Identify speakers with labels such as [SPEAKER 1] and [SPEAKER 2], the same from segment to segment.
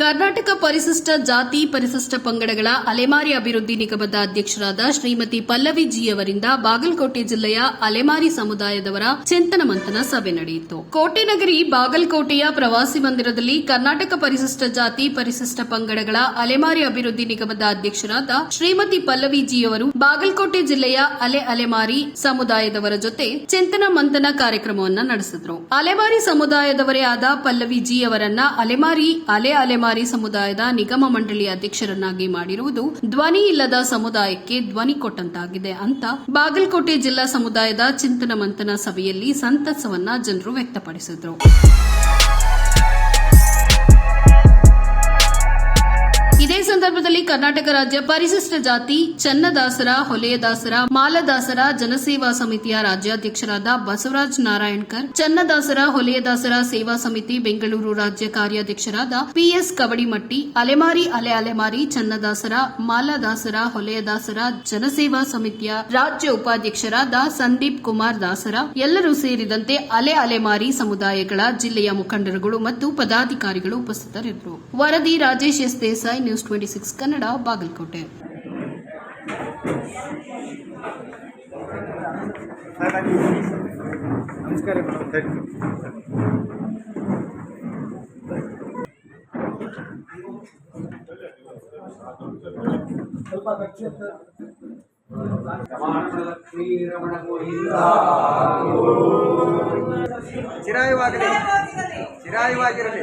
[SPEAKER 1] ಕರ್ನಾಟಕ ಪರಿಶಿಷ್ಟ ಜಾತಿ, ಪರಿಶಿಷ್ಟ ಪಂಗಡಗಳ ಅಲೆಮಾರಿ ಅಭಿವೃದ್ಧಿ ನಿಗಮದ ಅಧ್ಯಕ್ಷರಾದ ಶ್ರೀಮತಿ ಪಲ್ಲವಿ ಜಿ ಅವರಿಂದ ಬಾಗಲಕೋಟೆ ಜಿಲ್ಲೆಯ ಅಲೆಮಾರಿ ಸಮುದಾಯದವರ ಚಿಂತನ ಮಂಥನ ಸಭೆ ನಡೆಯಿತು. ಕೋಟೆನಗರಿ ಬಾಗಲಕೋಟೆಯ ಪ್ರವಾಸಿ ಮಂದಿರದಲ್ಲಿ ಕರ್ನಾಟಕ ಪರಿಶಿಷ್ಟ ಜಾತಿ, ಪರಿಶಿಷ್ಟ ಪಂಗಡಗಳ ಅಲೆಮಾರಿ ಅಭಿವೃದ್ಧಿ ನಿಗಮದ ಅಧ್ಯಕ್ಷರಾದ ಶ್ರೀಮತಿ ಪಲ್ಲವಿ ಜಿ ಅವರು ಬಾಗಲಕೋಟೆ ಜಿಲ್ಲೆಯ ಅಲೆ ಅಲೆಮಾರಿ ಸಮುದಾಯದವರ ಜೊತೆ ಚಿಂತನ ಮಂಥನ ಕಾರ್ಯಕ್ರಮವನ್ನ ನಡೆಸಿದರು. ಅಲೆಮಾರಿ ಸಮುದಾಯದವರೇ ಆದ ಪಲ್ಲವಿ ಜಿ ಅವರನ್ನ ಅಲೆಮಾರಿ, ಅಲೆ ಅಲೆಮಾರಿ ಸಮುದಾಯದ ನಿಗಮ ಮಂಡಳಿ ಅಧ್ಯಕ್ಷರನ್ನಾಗಿ ಮಾಡಿರುವುದು ಧ್ವನಿ ಇಲ್ಲದ ಸಮುದಾಯಕ್ಕೆ ಧ್ವನಿ ಕೊಟ್ಟಂತಾಗಿದೆ ಅಂತ ಬಾಗಲಕೋಟೆ ಜಿಲ್ಲಾ ಸಮುದಾಯದ ಚಿಂತನ ಮಂಥನ ಸಭೆಯಲ್ಲಿ ಸಂತಸವನ್ನ ಜನರು ವ್ಯಕ್ತಪಡಿಸಿದ್ರು. ಕರ್ನಾಟಕ ರಾಜ್ಯ ಪರಿಶಿಷ್ಟ ಜಾತಿ ಚನ್ನದಾಸರ ಹೊಲೆಯದಾಸರ ಮಾಲದಾಸರ ಜನಸೇವಾ ಸಮಿತಿಯ ರಾಜ್ಯಾಧ್ಯಕ್ಷರಾದ ಬಸವರಾಜ್ ನಾರಾಯಣ್ಕರ್, ಚನ್ನದಾಸರ ಹೊಲೆಯದಾಸರ ಸೇವಾ ಸಮಿತಿ ಬೆಂಗಳೂರು ರಾಜ್ಯ ಕಾರ್ಯಾಧ್ಯಕ್ಷರಾದ ಪಿಎಸ್ ಕವಡಿಮಟ್ಟಿ, ಅಲೆಮಾರಿ, ಅಲೆ ಅಲೆಮಾರಿ ಚನ್ನದಾಸರ, ಮಾಲದಾಸರ ಹೊಲೆಯದಾಸರ ಜನಸೇವಾ ಸಮಿತಿಯ ರಾಜ್ಯ ಉಪಾಧ್ಯಕ್ಷರಾದ ಸಂದೀಪ್ ಕುಮಾರ್ ದಾಸರ, ಎಲ್ಲರೂ ಸೇರಿದಂತೆ ಅಲೆ ಅಲೆಮಾರಿ ಸಮುದಾಯಗಳ ಜಿಲ್ಲೆಯ ಮುಖಂಡರುಗಳು ಮತ್ತು ಪದಾಧಿಕಾರಿಗಳು ಉಪಸ್ಥಿತರಿದ್ದರು. ವರದಿ Rajesh S Desai, news twenty six Kannada Bagalkot.
[SPEAKER 2] ಚಿರಾಯವಾಗಿರಲಿ ಚಿರಾಯುವಾಗಿರಲಿ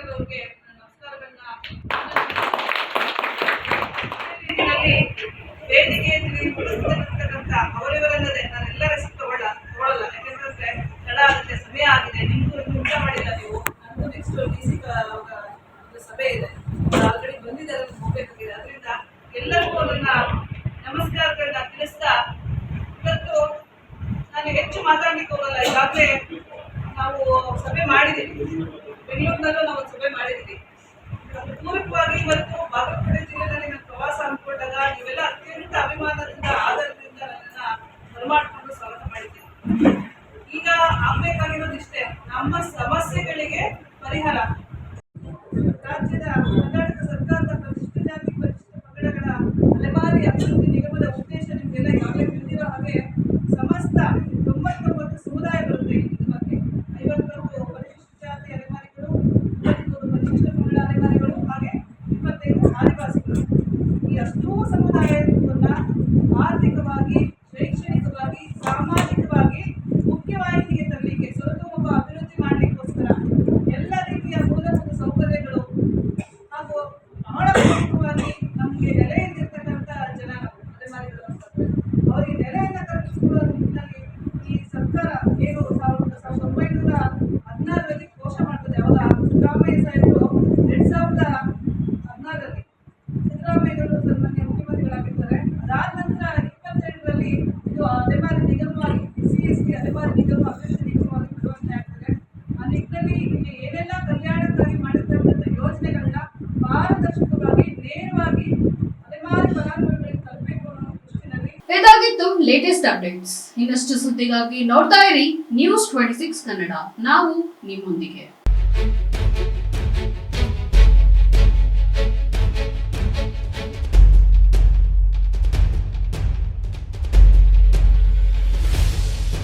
[SPEAKER 3] ನಾರಾಯಣ್ಕರ್ ಅವರಿಗೆ ನನ್ನ ನಮಸ್ಕಾರಗಳನ್ನ ಅದೇ ರೀತಿಯಲ್ಲಿ ವೇದಿಕೆ ತಿಳಿದುಕೊಂಡಿರ್ತಕ್ಕಂಥ ಅವರಿವರಲ್ಲದೆ ನಾನೆಲ್ಲರ ಹೆಸರು ತಗೊಳ್ಳ ತಗೊಳ್ಳಲ್ಲ ಯಾಕೆಂದ್ರೆ ತಡ ಆಗುತ್ತೆ, ಸಮಯ ಆಗಿದೆ. ನಿಮ್ಗೂ ಊಟ ಮಾಡಿಲ್ಲ ನೀವು. ನನಗೂ ನೆಕ್ಸ್ಟ್ ಡಿ ಸಿ ಸಭೆ ಇದೆ. ಆಲ್ರೆಡಿ ಬಂದಿದ್ದಾರೆ ಹೋಗ್ಬೇಕಾಗಿದೆ. ಅದರಿಂದ ಎಲ್ಲರಿಗೂ ಅದನ್ನ ನಮಸ್ಕಾರಗಳನ್ನ ತಿಳಿಸ್ತಾ ಇವತ್ತು ನಾನು ಹೆಚ್ಚು ಮಾತಾಡ್ಲಿಕ್ಕೆ ಹೋಗಲ್ಲ. ಈಗಾಗಲೇ ನಾವು ಸಭೆ ಮಾಡಿದ್ದೀವಿ. ಬೆಂಗಳೂರಿನಲ್ಲೂ ನಾವು ಸಭೆ ಮಾಡಿದ್ದೀವಿ. ಪೂರಕವಾಗಿ ಇವತ್ತು ಬಾಗಲಕೋಟೆ ಜಿಲ್ಲೆಯಲ್ಲಿ ನಾನು ಪ್ರವಾಸ ಅಂದ್ಕೊಂಡಾಗ ನೀವೆಲ್ಲ ಅತ್ಯಂತ ಅಭಿಮಾನದಿಂದ ಆಧಾರದಿಂದ ನನ್ನನ್ನು ಬರಮಾಡಿಕೊಂಡು ಸ್ವಾಗತ ಮಾಡಿದ್ದೀವಿ ಈಗ ಆಗ್ಬೇಕಾಗಿರೋದು ಇಷ್ಟೇ, ನಮ್ಮ ಸಮಸ್ಯೆಗಳಿಗೆ ಪರಿಹಾರ. ರಾಜ್ಯದ ಕರ್ನಾಟಕ ಸರ್ಕಾರದ ಪರಿಶಿಷ್ಟ ಜಾತಿ ಪರಿಶಿಷ್ಟ ಪಂಗಡಗಳ ಅಲೆಮಾರಿ ಅಭಿವೃದ್ಧಿ ನಿಗಮದ ಉದ್ದೇಶ ನಿಮಗೆಲ್ಲ ಈಗಾಗಲೇ ತಿಳಿದಿರೋ ಹಾಗೆ ಸಮಸ್ತ ತೊಂಬತ್ತೊಂಬತ್ತು ಸಮುದಾಯ ಬರುತ್ತೆ ಈ ನಿಗಮಕ್ಕೆ ಐವತ್ತೊಂದು ಪರಿಶಿಷ್ಟ ಜಾತಿ ಅಲೆಮಾರಿಗಳು ಇಪ್ಪತ್ತೊಂದು ಪರಿಶಿಷ್ಟ ಪಂಗಡ ಅಲೆಮಾರಿಗಳು ಹಾಗೆ ಆದಿವಾಸಿಗಳು ಈ ಅಷ್ಟೂ ಸಮುದಾಯವನ್ನ ಆರ್ಥಿಕವಾಗಿ, ಶೈಕ್ಷಣಿಕವಾಗಿ, ಸಾಮಾಜಿಕವಾಗಿ ಮುಖ್ಯವಾಹಿನಿಗೆ ತರಲಿಕ್ಕೆ ಸುಲಭ ಅಭಿವೃದ್ಧಿ ಮಾಡಲಿಕ್ಕೋಸ್ಕರ ಎಲ್ಲ ರೀತಿಯ ಮೂಲಭೂತ ಸೌಕರ್ಯಗಳು ಹಾಗೂ ಬಹಳ ಪ್ರಮುಖವಾಗಿ ನಮಗೆ ನೆಲೆಯಲ್ಲಿರ್ತಕ್ಕಂಥ ಜನ ಅಲೆಮಾರಿಗಳು ಅಂತಂದ್ರೆ ಅವರಿಗೆ ಇಪ್ಪತ್ತೆರಡರಲ್ಲಿ ಇದು ಅಲೆಮಾರಿ ನಿಗಮವಾಗಿ ಸಿ ಎಸ್ ಟಿ ಅಲೆಮಾರಿ ನಿಗಮ ಅಭಿವೃದ್ಧಿ ನಿಗಮವಾಗಿ ಪರಿವರ್ತನೆ ಆಗ್ತದೆ. ಆ ನಿಟ್ಟಿನಲ್ಲಿ ಇಲ್ಲಿ ಏನೆಲ್ಲ ಕಲ್ಯಾಣಕ್ಕಾಗಿ ಮಾಡಿರ್ತಕ್ಕಂಥ ಯೋಜನೆಗಳನ್ನ ಪಾರದರ್ಶಕವಾಗಿ ನೇರವಾಗಿ ಅಲೆಮಾರಿ ಫಲಾನುಭವಿಗಳಿಗೆ ತಲುಪಬೇಕು ಅನ್ನೋ ದೃಷ್ಟಿನಲ್ಲಿ
[SPEAKER 1] ಇದಾಗಿತ್ತು ಲೇಟೆಸ್ಟ್ ಅಪ್ಡೇಟ್ಸ್ ಇನ್ನಷ್ಟು ಸುದ್ದಿಗಾಗಿ ನೋಡ್ತಾ ಇರಿ ನ್ಯೂಸ್ ಟ್ವೆಂಟಿ ಸಿಕ್ಸ್ ಕನ್ನಡ ನಾವು ನಿಮ್ಮೊಂದಿಗೆ.